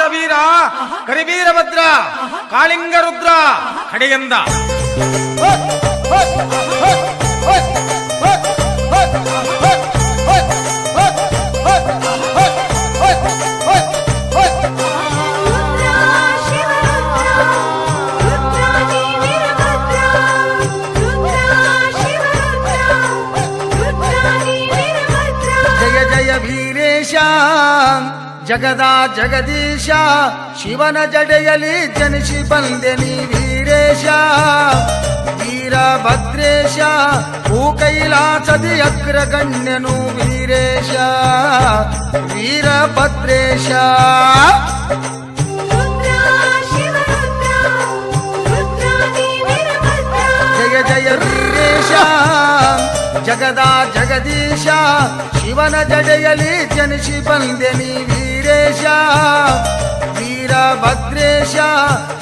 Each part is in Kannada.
ರವೀರ ಕರಿವೀರ ಭದ್ರ ಕಾಳಿಂಗ ರುದ್ರ ಕಡೆಯಿಂದ ರುದ್ರ ಜಗದ ಜಗದೀಶ ಶಿವನ ಜಡೆಯಲಿ ಜನಿಸಿ ಬಂದೆ ನೀ ವೀರೇಶ ವೀರಭದ್ರೇಶ ಭೂ ಕೈಲಾಸದಿ ಅಗ್ರಗಣ್ಯನು ವೀರೇಶ ವೀರಭದ್ರೇಶ ರುದ್ರ ಶಿವರುದ್ರ ರುದ್ರಾದಿ ವೀರಭದ್ರ ಜಯ ಜಯ ವೀರೇಶ ಜಗದ ಜಗದೀಶ ಶಿವನ ಜಡೆಯಲಿ ಜನಿಸಿ ಬಂದೆ ನೀ वीरेश वीरभद्रेश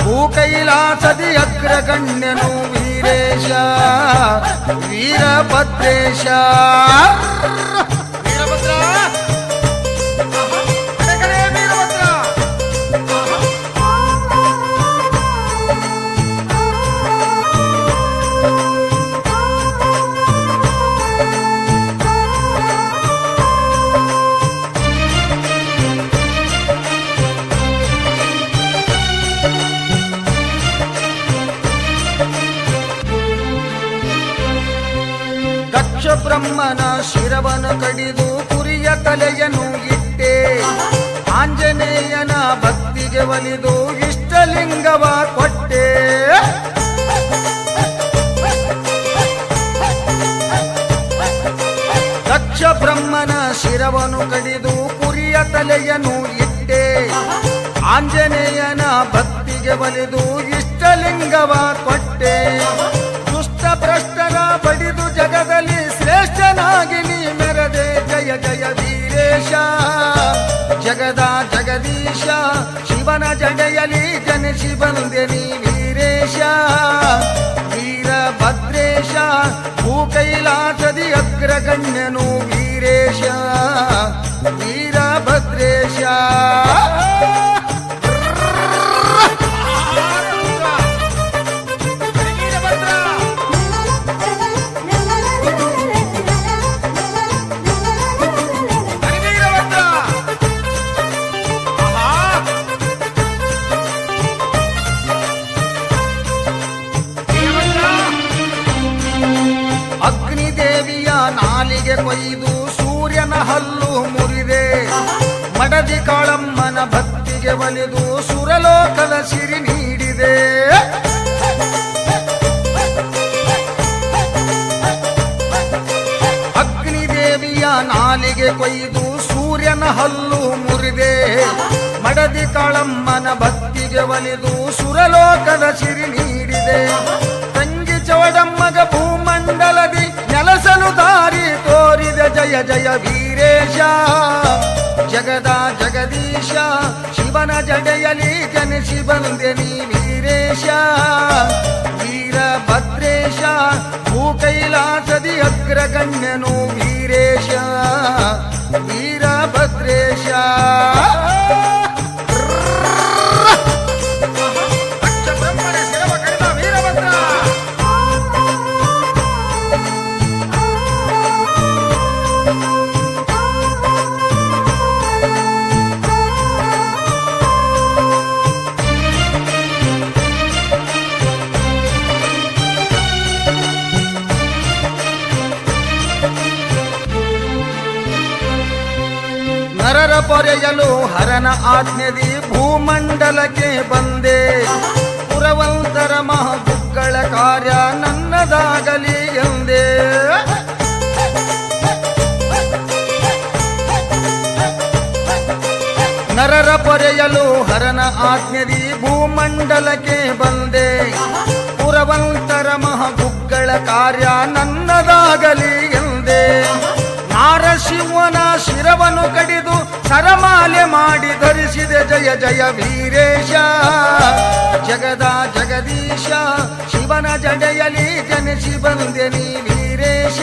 भूकैलासदि अग्रगण्यनु वीरेश वीरभद्रेश ಬ್ರಹ್ಮನ ಶಿರವನು ಕಡಿದು ಕುರಿಯ ತಲೆಯನ್ನು ಇಟ್ಟೆ ಆಂಜನೇಯನ ಭಕ್ತಿಗೆ ಒಲಿದು ಇಷ್ಟಲಿಂಗವ ಕೊಟ್ಟೆ. ದಕ್ಷ ಬ್ರಹ್ಮನ ಶಿರವನು ಕಡಿದು ಕುರಿಯ ತಲೆಯನ್ನು ಇಟ್ಟೆ ಆಂಜನೇಯನ ಭಕ್ತಿಗೆ ಒಲಿದು ಇಷ್ಟಲಿಂಗವ ಕೊಟ್ಟೆ. ಜಗದ ಜಗದೀಶ ಶಿವನ ಜಡೆಯಲಿ ಜನ ಬಂದೆ ನೀ ವೀರೇಶ. ವೀರಭದ್ರೇಶ ಭೂ ಕೈಲಾಸದಿ ಅಗ್ರಗಣ್ಯನು ವೀರೇಶ. ವೀರಭದ್ರೇಶ. ಕೊಯ್ದು ಸೂರ್ಯನ ಹಲ್ಲು ಮುರಿದೆ. ಮಡದಿ ಕಾಳಮ್ಮನ ಭಕ್ತಿಗೆ ಒಲಿದು ಸುರಲೋಕದ ಸಿರಿ ನೀಡಿದೆ. ಅಗ್ನಿದೇವಿಯ ನಾಲಿಗೆ ಕೊಯ್ದು ಸೂರ್ಯನ ಹಲ್ಲು ಮುರಿದೆ. ಮಡದಿ ಕಾಳಮ್ಮನ ಭಕ್ತಿಗೆ ಒಲಿದು ಸುರಲೋಕದ ಸಿರಿ ನೀಡಿದೆ. ತಂಗಿ ಚವಡಮ್ಮಗ ಭೂಮಂಡಲದಿ జయ జయ వీరేశ జగదా జగదీశ శివన జడయలి జన శివందని వీరేశ వీరభద్రేశ భూకైలాసది అగ్రగణ్యను వీరేశ ಪೊರೆಯಲು ಹರನ ಆಜ್ಞೆದಿ ಭೂಮಂಡಲಕ್ಕೆ ಬಂದೆ. ಪುರವಂತರ ಮಹಬುಗ್ಗಳ ಕಾರ್ಯ ನನ್ನದಾಗಲಿ ಎಂದೇ. ನರರ ಪೊರೆಯಲು ಹರನ ಆಜ್ಞೆದಿ ಭೂಮಂಡಲಕ್ಕೆ ಬಂದೆ. ಪುರವಂತರ ಮಹಗುಗ್ಗಳ ಕಾರ್ಯ ನನ್ನದಾಗಲಿ ನಾರಸಿಂಹನ ಶಿರವನ್ನು ಕಡಿದು ಸರಮಾಲೆ ಮಾಡಿ ಧರಿಸಿದೆ ಜಯ ಜಯ ವೀರೇಶ. ಜಗದ ಜಗದೀಶ, ಶಿವನ ಜಡೆಯಲಿ ಜನಿಸಿ ಬಂದೆ ನೀ ವೀರೇಶ.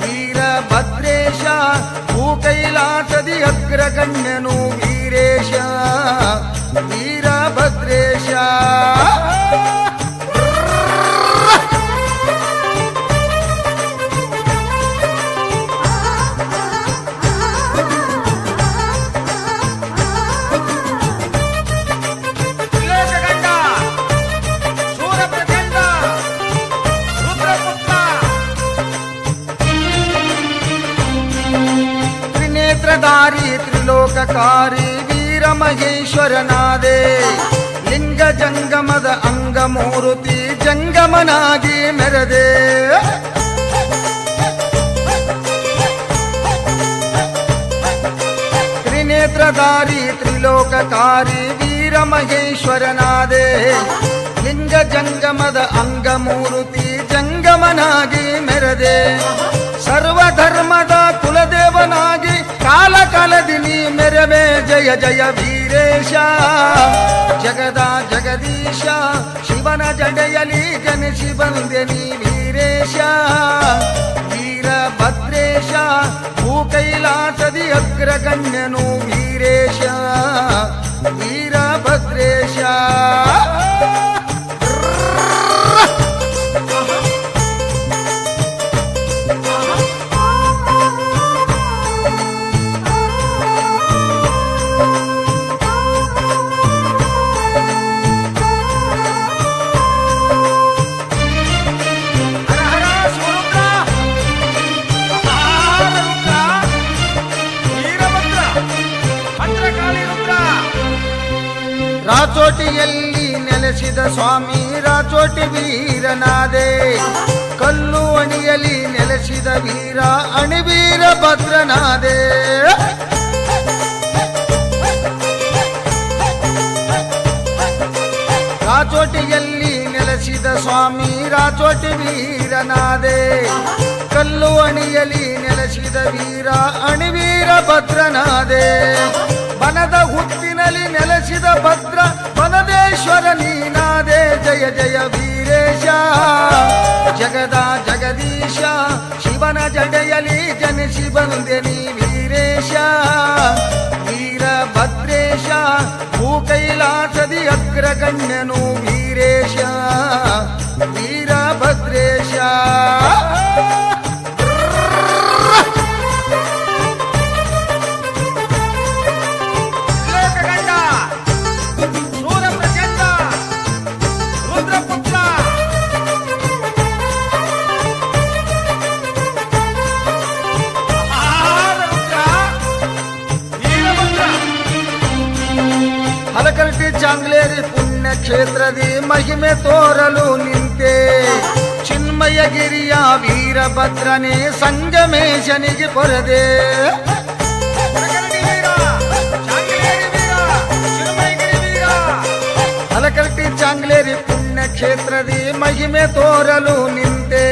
ವೀರಭದ್ರೇಶ ಭೂ ಕೈಲಾಸದಿ ಅಗ್ರಗಣ್ಯನು ವೀರೇಶ. ತ್ರಿನೇತ್ರಧಾರಿ ತ್ರಿಲೋಕಕಾರಿ ವೀರ ಮಹೇಶ್ವರನಾದೆ ಲಿಂಗ ಜಂಗಮದ ಅಂಗ ಮೂರುತಿ ಜಂಗಮನಾಗಿ ಮೆರೆದೆ. ತ್ರಿನೇತ್ರಧಾರಿ ತ್ರಿಲೋಕಕಾರಿ ವೀರ ಮಹೇಶ್ವರನಾದೆ ಲಿಂಗ ಜಂಗಮದ ಅಂಗ ಮೂರುತಿ ಜಂಗಮನಾಗಿ ಮೆರೆದೆ. ಸರ್ವಧರ್ಮದ ಕುಲದೇವನಾಗಿ ಕಾಲ रमे जय जय वीरेश जगदा जगदीश शिवन जडयली जनशि वन्दनी वीरेश वीरभद्रेश भूकैलासदि अग्रगण्यनु वीरेश ರಾಚೋಟಿಯಲ್ಲಿ ನೆಲೆಸಿದ ಸ್ವಾಮಿ ರಾಚೋಟಿ ವೀರನಾದೆ. ಕಲ್ಲು ಅಣಿಯಲಿ ನೆಲೆಸಿದ ವೀರ ಅಣಿವೀರ ಭದ್ರನಾದೆ. ರಾಚೋಟಿಯಲ್ಲಿ ನೆಲೆಸಿದ ಸ್ವಾಮಿ ರಾಚೋಟಿ ವೀರನಾದೆ. ಕಲ್ಲು ಅಣಿಯಲಿ ನೆಲೆಸಿದ ವೀರ ಅಣಿವೀರ ಭದ್ರನಾದೆ. ಬನದ ಹುಟ್ಟಿನಲ್ಲಿ ನೆಲೆಸಿದ ಭದ್ರ ಬನದೇಶ್ವರ ನೀನಾದೆ, ಜಯ ಜಯ ವೀರೇಶ. ಜಗದ ಜಗದೀಶ, ಶಿವನ ಜಡೆಯಲಿ ಜನಿಸಿ ಬಂದೆ ನೀ ವೀರೇಶ. ವೀರಭದ್ರೇಶ ಭೂಕೈಲಾಸದಿ ಅಗ್ರಗಣ್ಯನು ವೀರೇಶ. ಕ್ಷೇತ್ರದಿ ಮಹಿಮೆ ತೋರಲು ನಿಂತೆ ಚಿನ್ಮಯಗಿರಿಯ ವೀರಭದ್ರನೇ ಸಂಗಮೇಶನಿಗೆ ಪೊರದೆ ಪ್ರಕರಣಿ ವೀರ ಚಾಂಗಲೇರಿ ವೀರ ಚಿರುಮೈಗಿರಿ ವೀರ ಹಲಕರ್ಟಿ ಚಾಂಗ್ಲೇರಿ ಪುಣ್ಯ ಕ್ಷೇತ್ರದಿ ಮಹಿಮೆ ತೋರಲು ನಿಂತೆ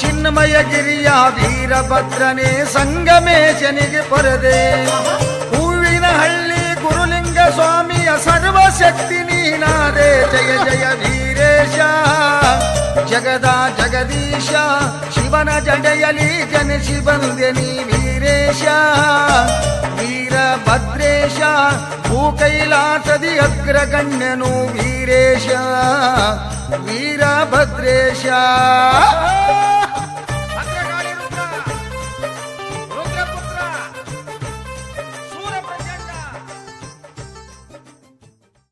ಚಿನ್ಮಯಗಿರಿಯ ವೀರಭದ್ರನೇ ಸಂಗಮೇಶನಿಗೆ ಪೊರದೆ ಸರ್ವಶಕ್ತಿ ನೀನಾದೆ ಜಯ ಜಯ ವೀರೇಶ ಜಗದ ಜಗದೀಶ ಶಿವನ ಜಡೆಯಲಿ ಜನಿಸಿ ಬಂದೆ ನೀ ವೀರೇಶ ವೀರಭದ್ರೇಶ ಭೂಕೈಲಾಸದಿ ಅಗ್ರಗಣ್ಯನು ವೀರೇಶ ವೀರಭದ್ರೇಶ